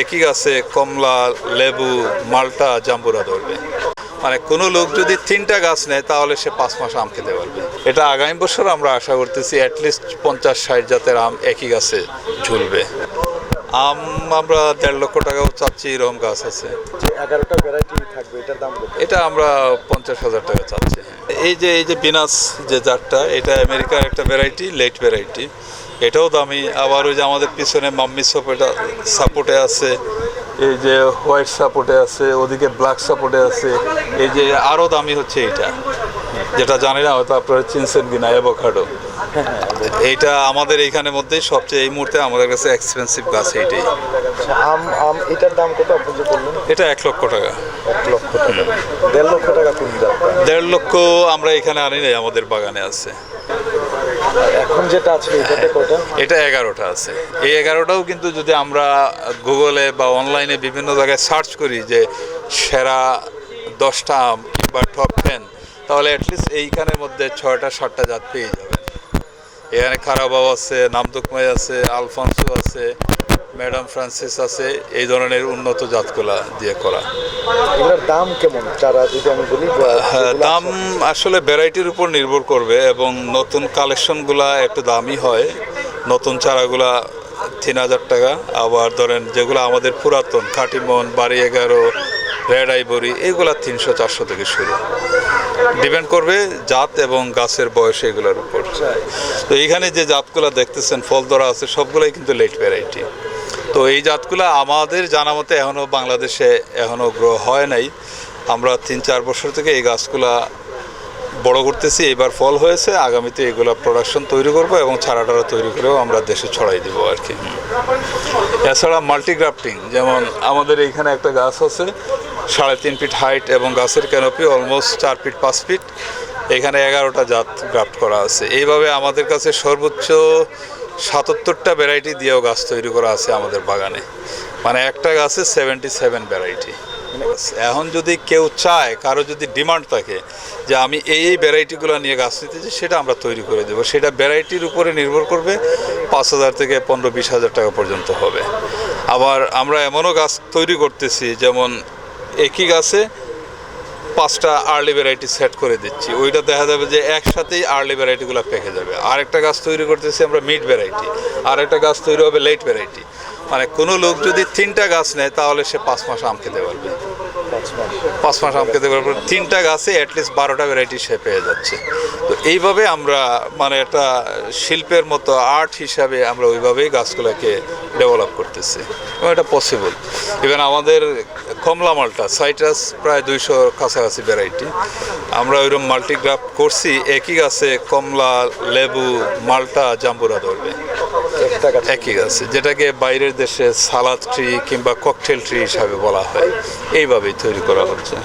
একই গাছে কমলা লেবু মালটা জাম্বুরা ধরবে? মানে কোনো লোক যদি তিনটা গাছ নেয় তাহলে সে পাঁচ মাস আম খেতে পারবে। এটা আগামী বছর আমরা আশা করতেছি অ্যাটলিস্ট পঞ্চাশ ষাট জাতের আম একই গাছে ঝুলবে। আম আমরা দেড় লক্ষ টাকাও চাচ্ছি এরকম গাছ আছে। এগারোটা ভ্যারাইটি থাকবে এটার দাম এটা আমরা পঞ্চাশ হাজার টাকা চাচ্ছি। এই যে এই যে বিনাস যে জাতটা এটা আমেরিকার একটা ভ্যারাইটি লেট ভ্যারাইটি এটাও দামি। আবার ওই যে আমাদের পিছনে মাম্মি সপ এটা সাপোর্টে আছে এই যে হোয়াইট সাপোর্টে আছে ওদিকে ব্ল্যাক সাপোর্টে আছে এই যে আরও দামি হচ্ছে এইটা। যেটা জানি না হয়তো আপনারা চিনছেন কিনা অ্যাভোকাডো এইটা আমাদের এইখানের মধ্যেই সবচেয়ে এই মুহূর্তে আমাদের কাছে এক্সপেন্সিভ গাছ এইটাই। আম আম এটার দাম কত আপনি যে বললেন? এটা এক লক্ষ টাকা। এক লক্ষ টাকা। দেড় লক্ষ টাকা দেড় লক্ষ আমরা এখানে আনি নাই আমাদের বাগানে আছে। এখন যেটা আছে এটা এগারোটা আছে। এই এগারোটাও কিন্তু যদি আমরা গুগলে বা অনলাইনে বিভিন্ন জায়গায় সার্চ করি যে সেরা দশটা আম কিংবা টপ টেন তাহলে অ্যাটলিস্ট এইখানের মধ্যে ছয়টা সাতটা জাত পেয়ে যাবেন। এখানে খারাবাও আছে নামদুকমাই আছে আলফান্সো আছে ম্যাডাম ফ্রান্সিস আছে এই ধরনের উন্নত জাতগুলা দিয়ে করা। এগুলোর দাম কেমন? চারা যদি আমি বলি হ্যাঁ, দাম আসলে ভ্যারাইটির উপর নির্ভর করবে এবং নতুন কালেকশনগুলা একটু দামি হয়। নতুন চারাগুলা তিন হাজার টাকা। আবার ধরেন যেগুলো আমাদের পুরাতন কাটিমন বাড়ি এগারো রেড আইবরি এগুলা তিনশো চারশো থেকে শুরু। ডিপেন্ড করবে জাত এবং গাছের বয়স এগুলোর উপর। তো এইখানে যে জাতগুলো দেখতেছেন ফল ধরা আছে সবগুলোই কিন্তু লেট ভ্যারাইটি তো এই জাতগুলো আমাদের জানা মতে এখনও বাংলাদেশে এখনও গ্রো হয় নাই। আমরা তিন চার বছর থেকে এই গাছগুলা বড় করতেছি, এবার ফল হয়েছে, আগামীতে এগুলো প্রোডাকশন তৈরি করব এবং ছাড়া ছাড়াটারা তৈরি করেও আমরা দেশে ছড়াই দিব আর কি। এছাড়া মাল্টিগ্রাফটিং যেমন আমাদের এইখানে একটা গাছ আছে, সাড়ে তিন ফিট হাইট এবং গাছের ক্যানোপি অলমোস্ট চার ফিট পাঁচ ফিট এখানে এগারোটা জাত গ্রাফট করা আছে। এইভাবে আমাদের কাছে সর্বোচ্চ সাতাত্তরটা ভ্যারাইটি দিয়েও গাছ তৈরি করা আছে আমাদের বাগানে। মানে একটা গাছে সেভেন্টি সেভেন ভ্যারাইটি এখন যদি কেউ চায় কারও যদি ডিমান্ড থাকে যে আমি এই এই ভ্যারাইটিগুলো নিয়ে গাছ নিতে চাই সেটা আমরা তৈরি করে দেবো। সেটা ভ্যারাইটির উপরে নির্ভর করবে পাঁচ হাজার থেকে পনেরো বিশ হাজার টাকা পর্যন্ত হবে। আবার আমরা এমনও গাছ তৈরি করতেছি যেমন একই গাছে পাঁচটা আর্লি ভ্যারাইটি সেট করে দিচ্ছি। ওইটা দেখা যাবে যে একসাথেই আর্লি ভ্যারাইটিগুলো পেকে যাবে। আরেকটা গাছ তৈরি করতেছি আমরা মিড ভ্যারাইটি আরেকটা গাছ তৈরি হবে লেট ভ্যারাইটি মানে কোনো লোক যদি তিনটা গাছ নেয়, তাহলে সে পাঁচ মাস আম খেতে পারবে। পাঁচ মাস আম খেতে পারবে। তিনটা গাছে অ্যাটলিস্ট বারোটা ভ্যারাইটি সে পেয়ে যাচ্ছে। তো এইভাবে আমরা মানে একটা শিল্পের মতো আর্ট হিসাবে আমরা ওইভাবেই গাছগুলোকে ডেভেলপ করতেছি। এবং এটা পসিবল ইভেন আমাদের কমলা মালটা সাইট্রাস প্রায় দুইশো কাছাকাছি ভ্যারাইটি আমরা ওইরকম মাল্টিগ্রাফ করছি, একই গাছে কমলা, লেবু, মালটা, জাম্বুরা ধরবে। একই আছে, যেটাকে বাইরের দেশে সালাদ ট্রি কিংবা ককটেল ট্রি হিসাবে বলা হয়। এইভাবেই তৈরি করা হচ্ছে।